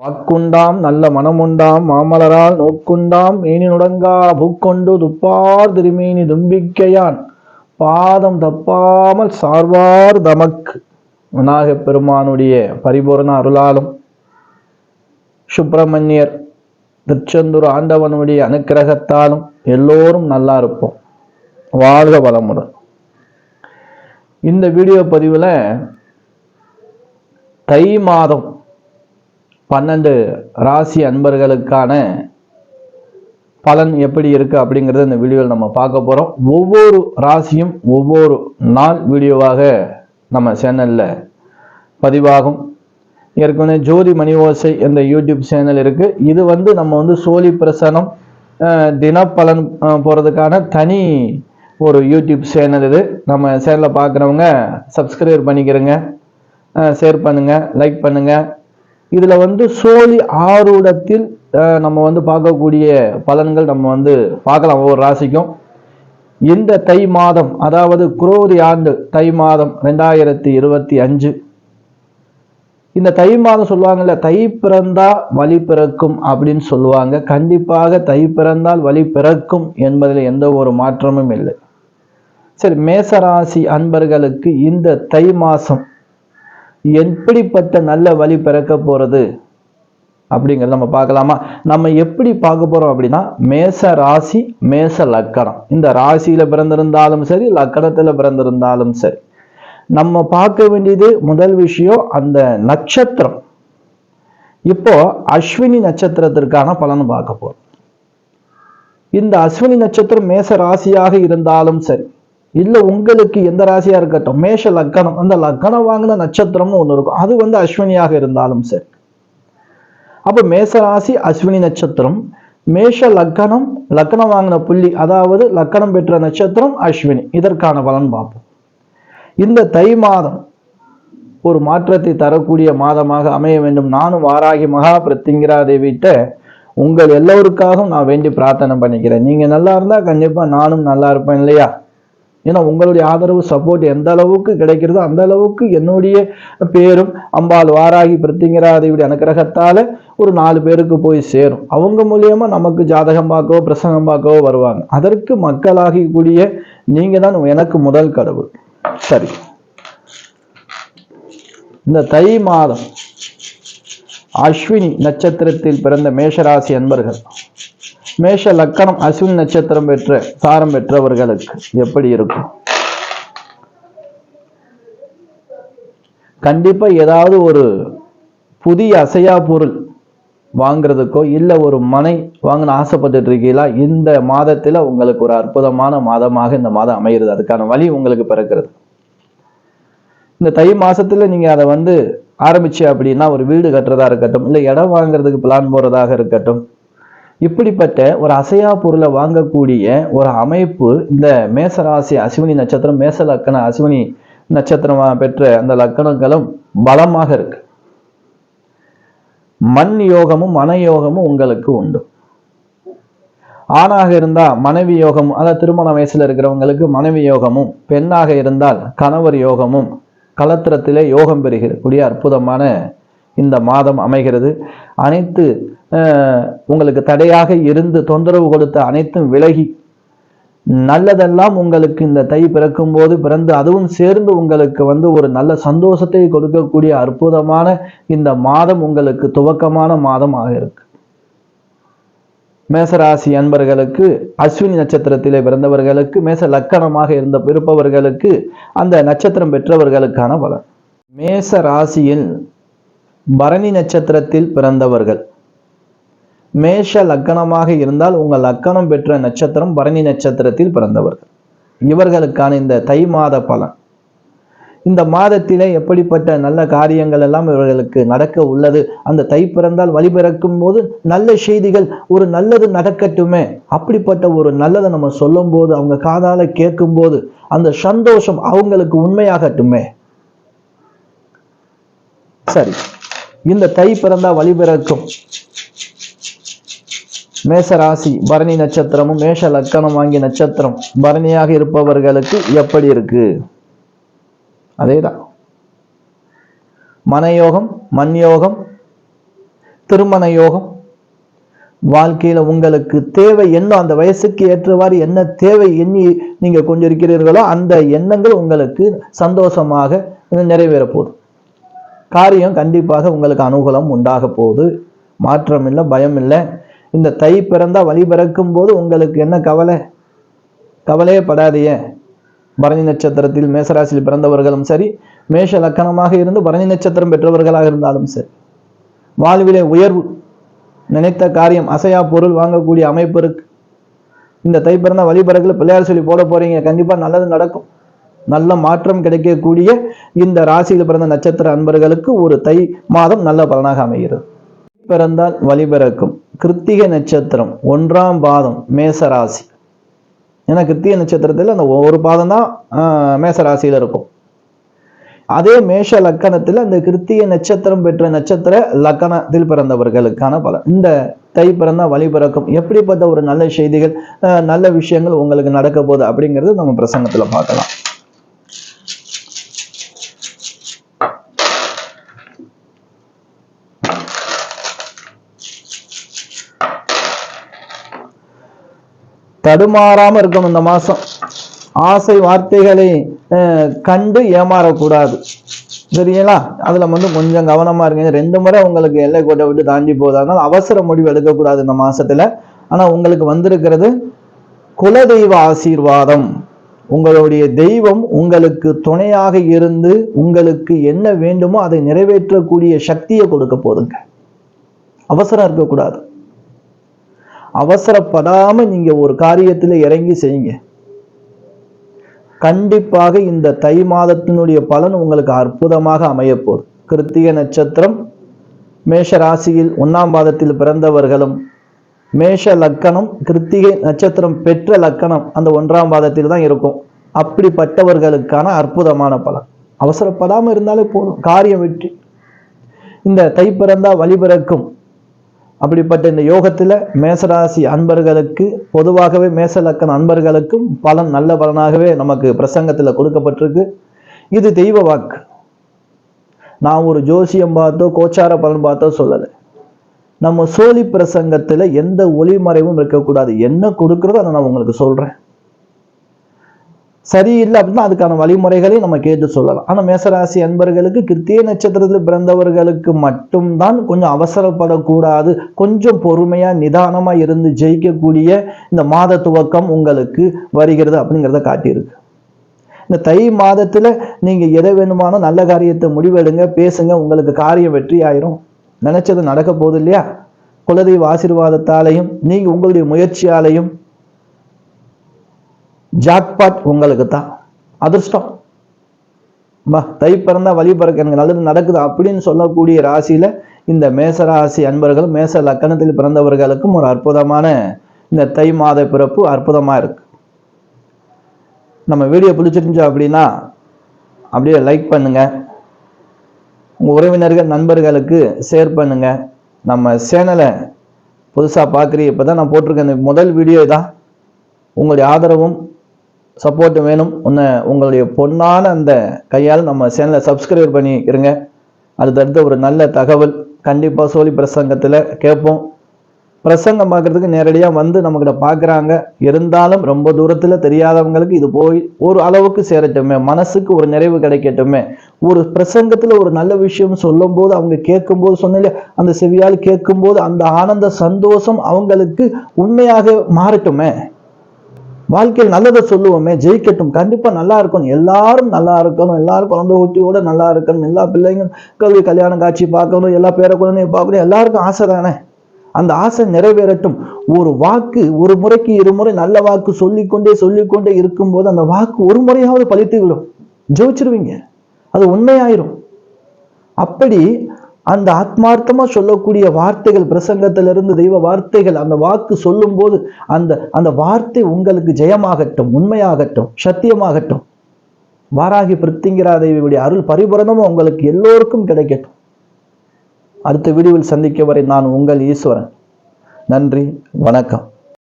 வாக்குண்டாம் நல்ல மனமுண்டாம் மாமலரால் நோக்குண்டாம் மேனி நுடங்கா பூக்கொண்டு துப்பார் திருமேனி தும்பிக்கையான். பாதம் தப்பாமல் சார்வார் தமக்கு. விநாயகப் பெருமானுடைய பரிபூரண அருளாலும் சுப்பிரமணியர் திருச்செந்தூர் ஆண்டவனுடைய அனுக்கிரகத்தாலும் எல்லோரும் நல்லா இருப்போம். வாழ்க வளமுடன். இந்த வீடியோ பதிவில் தை மாதம் பன்னெண்டு ராசி அன்பர்களுக்கான பலன் எப்படி இருக்கு அப்படிங்கிறத இந்த வீடியோவில் நம்ம பார்க்க போகிறோம் ஒவ்வொரு ராசியும் ஒவ்வொரு நாள் வீடியோவாக நம்ம சேனலில் பதிவாகும். ஏற்கனவே ஜோதி மணி ஓசை என்ற யூடியூப் சேனல் இருக்குது இது வந்து நம்ம வந்து சோழி பிரசனம் தினப்பலன் போகிறதுக்கான தனி ஒரு யூடியூப் சேனல் இது. நம்ம சேனலை பார்க்குறவங்க சப்ஸ்கிரைப் பண்ணிக்கிறங்க. ஷேர் பண்ணுங்கள் லைக் பண்ணுங்கள் இதில் வந்து சோழி ஆரூடத்தில் நம்ம வந்து பார்க்கக்கூடிய பலன்கள் நம்ம வந்து பார்க்கலாம் ஒவ்வொரு ராசிக்கும். இந்த தை மாதம் அதாவது குரோதி ஆண்டு தை மாதம் ரெண்டாயிரத்தி இருபத்தி அஞ்சு. இந்த தை மாதம் சொல்லுவாங்கல்ல தை பிறந்தா வழி பிறக்கும் அப்படின்னு சொல்லுவாங்க. கண்டிப்பாக தை பிறந்தால் வழி பிறக்கும் என்பதில் எந்த ஒரு மாற்றமும் இல்லை. சரி மேசராசி அன்பர்களுக்கு இந்த தை மாதம் எப்படிப்பட்ட நல்ல வழி பிறக்க போறது? அப்படிங்கிறத நம்ம பார்க்கலாமா? நம்ம எப்படி பார்க்க போறோம் அப்படின்னா மேச ராசி மேச லக்கணம். இந்த ராசியில பிறந்திருந்தாலும் சரி லக்கணத்துல பிறந்திருந்தாலும் சரி. நம்ம பார்க்க வேண்டியது முதல் விஷயம் அந்த நட்சத்திரம். இப்போ அஸ்வினி நட்சத்திரத்திற்கான பலன் பார்க்க போறோம். இந்த அஸ்வினி நட்சத்திரம் மேச ராசியாக இருந்தாலும் சரி இல்லை உங்களுக்கு எந்த ராசியாக இருக்கட்டும் மேஷ லக்கணம் அந்த லக்கணம் வாங்கின நட்சத்திரம்னு ஒன்று இருக்கும். அது வந்து அஸ்வினியாக இருந்தாலும் சரி. அப்போ மேச ராசி அஸ்வினி நட்சத்திரம். மேஷ லக்கணம் லக்கணம் வாங்கின புள்ளி அதாவது லக்கணம் பெற்ற நட்சத்திரம் அஸ்வினி. இதற்கான பலன் பார்ப்போம். இந்த தை மாதம் ஒரு மாற்றத்தை தரக்கூடிய மாதமாக அமைய வேண்டும். நானும் வாராகி மகா பிரத்திங்கிரா தேவிட்ட உங்கள் எல்லோருக்காகவும் நான் வேண்டி பிரார்த்தனை பண்ணிக்கிறேன். நீங்கள் நல்லா இருந்தால் கண்டிப்பாக நானும் நல்லா இருப்பேன் இல்லையா? ஏன்னா உங்களுடைய ஆதரவு சப்போர்ட் எந்த அளவுக்கு கிடைக்கிறதோ அந்த அளவுக்கு என்னுடைய பேரும் அம்பாள் வாராகி பிரத்திங்கராதேவியுடைய தேவியுடைய அனுக்கிரகத்தால ஒரு நாலு பேருக்கு போய் சேரும். அவங்க மூலியமா நமக்கு ஜாதகம் பார்க்கவோ பிரசங்கம் பார்க்கவோ வருவாங்க. அதற்கு மக்களாகி கூடிய நீங்க தான் எனக்கு முதல் கடவுள். சரி. இந்த தை மாதம் அஸ்வினி நட்சத்திரத்தில் பிறந்த மேஷராசி அன்பர்கள். மேஷ லக்கணம் அஸ்வினி நட்சத்திரம் பெற்ற சாரம் பெற்றவர்களுக்கு எப்படி இருக்கும்? கண்டிப்பா ஏதாவது ஒரு புதிய அசையா பொருள் வாங்குறதுக்கோ இல்ல ஒரு மனை வாங்கணும் ஆசைப்பட்டுட்டு இருக்கீங்களா? இந்த மாதத்துல உங்களுக்கு ஒரு அற்புதமான மாதமாக இந்த மாதம் அமைகிறது அதுக்கான வழி உங்களுக்கு பிறக்கிறது. இந்த தை மாசத்துல நீங்க அதை வந்து ஆரம்பிச்சு அப்படின்னா ஒரு வீடு கட்டுறதா இருக்கட்டும் இல்லை இடம் வாங்குறதுக்கு பிளான் போகிறதாக இருக்கட்டும். இப்படிப்பட்ட ஒரு அசையா பொருளை வாங்கக்கூடிய ஒரு அமைப்பு இந்த மேசராசி அஸ்வினி நட்சத்திரம் மேச லக்கண அஸ்வினி நட்சத்திரம் பெற்ற அந்த லக்கணங்களும் பலமாக இருக்கு. மண் யோகமும் மன யோகமும் உங்களுக்கு உண்டு. ஆணாக இருந்தால் மனைவி யோகம் அதாவது திருமண வயசுல இருக்கிறவங்களுக்கு மனைவி யோகமும் பெண்ணாக இருந்தால் கணவர் யோகமும் களத்திரத்திலே யோகம் பெறுகிறக்கூடிய அற்புதமான இந்த மாதம் அமைகிறது. அனைத்து உங்களுக்கு தடையாக இருந்து தொந்தரவு கொடுத்த அனைத்தும் விலகி நல்லதெல்லாம் உங்களுக்கு இந்த தை பிறக்கும் போது பிறந்து அதுவும் சேர்ந்து உங்களுக்கு வந்து ஒரு நல்ல சந்தோஷத்தை கொடுக்கக்கூடிய அற்புதமான இந்த மாதம் உங்களுக்கு துவக்கமான மாதமாக இருக்கு. மேசராசி அன்பர்களுக்கு அஸ்வினி நட்சத்திரத்திலே பிறந்தவர்களுக்கு மேச லக்கணமாக இருந்த இருப்பவர்களுக்கு அந்த நட்சத்திரம் பெற்றவர்களுக்கான பலன். மேச ராசியில் பரணி நட்சத்திரத்தில் பிறந்தவர்கள். மேஷ லக்கணமாக இருந்தால் உங்கள் லக்கணம் பெற்ற நட்சத்திரம் பரணி நட்சத்திரத்தில் பிறந்தவர்கள். இவர்களுக்கான இந்த தை மாத பலன். இந்த மாதத்திலே எப்படிப்பட்ட நல்ல காரியங்கள் எல்லாம் இவர்களுக்கு நடக்க உள்ளது? அந்த தை பிறந்தால் வழி பிறக்கும் போது நல்ல செய்திகள் ஒரு நல்லது நடக்கட்டுமே? அப்படிப்பட்ட ஒரு நல்லதை நம்ம சொல்லும் போது அவங்க காதால கேட்கும் போது அந்த சந்தோஷம் அவங்களுக்கு உண்மையாகட்டுமே? சரி. இந்த தை பிறந்தா வழி பிறக்கும். மேச ராசி பரணி நட்சத்திரமும் மேஷ லக்கணம் வாங்கிய நட்சத்திரம். பரணியாக இருப்பவர்களுக்கு எப்படி இருக்கு? அதேதான். மனயோகம் மண்யோகம் திருமண யோகம். வாழ்க்கையில் உங்களுக்கு தேவை என்ன அந்த வயசுக்கு ஏற்றவாறு என்ன தேவை எண்ணி நீங்கள் கொஞ்சம் இருக்கிறீர்களோ அந்த எண்ணங்கள் உங்களுக்கு சந்தோஷமாக நிறைவேற போகுது காரியம் கண்டிப்பாக உங்களுக்கு அனுகூலம் உண்டாக போகுது மாற்றம் இல்லை பயம் இல்லை இந்த தை பிறந்தா வழி பிறக்கும் போது உங்களுக்கு என்ன கவலை? கவலையே படாதீங்க. பரணி நட்சத்திரத்தில் மேசராசியில் பிறந்தவர்களும் சரி மேஷ லக்கணமாக இருந்து பரணி நட்சத்திரம் பெற்றவர்களாக இருந்தாலும் சரி வாழ்விலே உயர்வு நினைத்த காரியம் அசையா பொருள் வாங்கக்கூடிய அமைப்பு இருக்கு. இந்த தை பிறந்த வழிபறக்கில் பிள்ளையார் சொல்லி போட போறீங்க. கண்டிப்பா நல்லது நடக்கும். நல்ல மாற்றம் கிடைக்கக்கூடிய இந்த ராசியில் பிறந்த நட்சத்திர அன்பர்களுக்கு ஒரு தை மாதம் நல்ல பலனாக அமைகிறது. பிறந்தால் வழிபிறக்கும். கிருத்திகை நட்சத்திரம் ஒன்றாம் பாதம் மேச ராசி ஏன்னா கிருத்திய நட்சத்திரத்தில் அந்த ஒரு பாதம் தான் மேச ராசியில் இருக்கும். அதே மேஷ லக்கணத்தில் அந்த கிருத்திய நட்சத்திரம் பெற்ற நட்சத்திர லக்கணத்தில் பிறந்தவர்களுக்கான பலன். இந்த தை பிறந்தா வழி பிறக்கும். எப்படிப்பட்ட ஒரு நல்ல செய்திகள் அஹ், நல்ல விஷயங்கள் உங்களுக்கு நடக்க போகுது அப்படிங்கிறது நம்ம பிரசங்கத்துல பார்க்கலாம். தடுமாறாம இருக்கணும் இந்த மாசம். ஆசை வார்த்தைகளை கண்டு ஏமாறக்கூடாது. சரிங்களா? அதுல வந்து கொஞ்சம் கவனமா இருங்க. ரெண்டு முறை உங்களுக்கு எல்லை கோட்டை விட்டு தாண்டி போகுது. அதனால அவசர முடிவு எடுக்கக்கூடாது இந்த மாசத்துல. ஆனா உங்களுக்கு வந்திருக்கிறது குலதெய்வ ஆசீர்வாதம். உங்களுடைய தெய்வம் உங்களுக்கு துணையாக இருந்து உங்களுக்கு என்ன வேண்டுமோ அதை நிறைவேற்றக்கூடிய சக்தியை கொடுக்க போதுங்க அவசரம் இருக்கக்கூடாது. அவசரப்படாமல் நீங்கள் ஒரு காரியத்தில் இறங்கி செய்யுங்க. கண்டிப்பாக இந்த தை மாதத்தினுடைய பலன் உங்களுக்கு அற்புதமாக அமையப்போகுது. கிருத்திக நட்சத்திரம் மேஷ ராசியில் ஒன்றாம் பாதத்தில் பிறந்தவர்களும் மேஷ லக்கணம் கிருத்திகை நட்சத்திரம் பெற்ற லக்கணம் அந்த ஒன்றாம் பாதத்தில் தான் இருக்கும். அப்படிப்பட்டவர்களுக்கான அற்புதமான பலன். அவசரப்படாமல் இருந்தாலே போதும். காரியம் வெற்றி. இந்த தை பிறந்தா வழிபிறக்கும் அப்படிப்பட்ட இந்த யோகத்தில் மேசராசி அன்பர்களுக்கு பொதுவாகவே மேசலக்கன் அன்பர்களுக்கும் பலன் நல்ல பலனாகவே நமக்கு பிரசங்கத்தில் கொடுக்கப்பட்டிருக்கு. இது தெய்வ வாக்கு. நான் ஒரு ஜோசியம் பார்த்தோ கோச்சார பலன் பார்த்தோ சொல்லலை. நம்ம சோழி பிரசங்கத்தில் எந்த ஒளிமறைவும் இருக்கக்கூடாது. என்ன கொடுக்குறதோ அதை நான் உங்களுக்கு சொல்கிறேன் சரியில்லை அப்படின்னா அதுக்கான வழிமுறைகளையும் நம்ம கேட்டு சொல்லலாம். ஆனால் மேசராசி அன்பர்களுக்கு கிருத்திய நட்சத்திரத்தில் பிறந்தவர்களுக்கு மட்டும்தான் கொஞ்சம் அவசரப்படக்கூடாது. கொஞ்சம் பொறுமையாக நிதானமாக இருந்து ஜெயிக்கக்கூடிய இந்த மாத துவக்கம் உங்களுக்கு வருகிறது அப்படிங்கிறத காட்டியிருக்கு. இந்த தை மாதத்தில் நீங்கள் எதை வேணுமானோ நல்ல காரியத்தை முடிவெடுங்க பேசுங்க உங்களுக்கு காரியம் வெற்றி ஆயிரும் நினைச்சது நடக்க போகுது இல்லையா? குலதெய்வ ஆசீர்வாதத்தாலையும் நீங்கள் உங்களுடைய முயற்சியாலையும் ஜாக்பாட் உங்களுக்கு தான் அதிர்ஷ்டம். பா தை பிறந்தா வழி பிறக்க எனக்கு நல்லது நடக்குது அப்படின்னு சொல்லக்கூடிய ராசியில இந்த மேச ராசி அன்பர்களும் மேச லக்கணத்தில் பிறந்தவர்களுக்கும் ஒரு அற்புதமான இந்த தை மாத பிறப்பு அற்புதமாக இருக்கு. நம்ம வீடியோ பிடிச்சிருந்துச்சோம் அப்படின்னா அப்படியே லைக் பண்ணுங்க. உங்கள் உறவினர்கள் நண்பர்களுக்கு ஷேர் பண்ணுங்க. நம்ம சேனலை புதுசாக பார்க்குறீங்க இப்போ தான் நான் போட்டிருக்கேன். இந்த முதல் வீடியோ தான் உங்களுடைய ஆதரவும் சப்போர்ட் வேணும். உன்னை உங்களுடைய பொன்னான அந்த கையால் நம்ம சேனலை சப்ஸ்கிரைப் பண்ணி இருங்க. அடுத்தடுத்த ஒரு நல்ல தகவல் கண்டிப்பாக சோழி பிரசங்கத்தில் கேட்போம். பிரசங்கம் பார்க்குறதுக்கு நேரடியாக வந்து நம்மக்கிட்ட பார்க்குறாங்க. இருந்தாலும் ரொம்ப தூரத்தில் தெரியாதவங்களுக்கு இது போய் ஒரு அளவுக்கு சேரட்டுமே. மனசுக்கு ஒரு நிறைவு கிடைக்கட்டுமே. ஒரு பிரசங்கத்தில் ஒரு நல்ல விஷயம் சொல்லும்போது அவங்க கேட்கும்போது சொன்னீங்க அந்த செவியால் கேட்கும்போது அந்த ஆனந்த சந்தோஷம் அவங்களுக்கு உண்மையாக மாறட்டுமே. வாழ்க்கையில் நல்லதை சொல்லுவோமே ஜெயிக்கட்டும். கண்டிப்பா நல்லா இருக்கணும். எல்லாரும் நல்லா இருக்கணும். எல்லாரும் குழந்தை ஊட்டியோட நல்லா இருக்கணும். எல்லா பிள்ளைங்களும் கல்வி கல்யாண காட்சி பார்க்கணும். எல்லா பேர குழந்தையும் பார்க்கணும். எல்லாருக்கும் ஆசை தானே? அந்த ஆசை நிறைவேறட்டும். ஒரு வாக்கு ஒரு முறைக்கு இருமுறை நல்ல வாக்கு சொல்லிக்கொண்டே சொல்லிக்கொண்டே இருக்கும்போது அந்த வாக்கு ஒரு முறையாவது பழித்து விடும். ஜெயிச்சிருவீங்க. அது உண்மையாயிரும். அப்படி அந்த ஆத்மார்த்தமாக சொல்லக்கூடிய வார்த்தைகள் பிரசங்கத்திலிருந்து தெய்வ வார்த்தைகள் அந்த வாக்கு சொல்லும்போது அந்த அந்த வார்த்தை உங்களுக்கு ஜெயமாகட்டும் உண்மையாகட்டும் சத்தியமாகட்டும். வாராகி பிருத்திங்கிரா தேவியுடைய அருள் பரிபூரணமும் உங்களுக்கு எல்லோருக்கும் கிடைக்கட்டும். அடுத்த வீடியோவில் சந்திக்க வரை நான் உங்கள் ஈஸ்வரன். நன்றி வணக்கம்.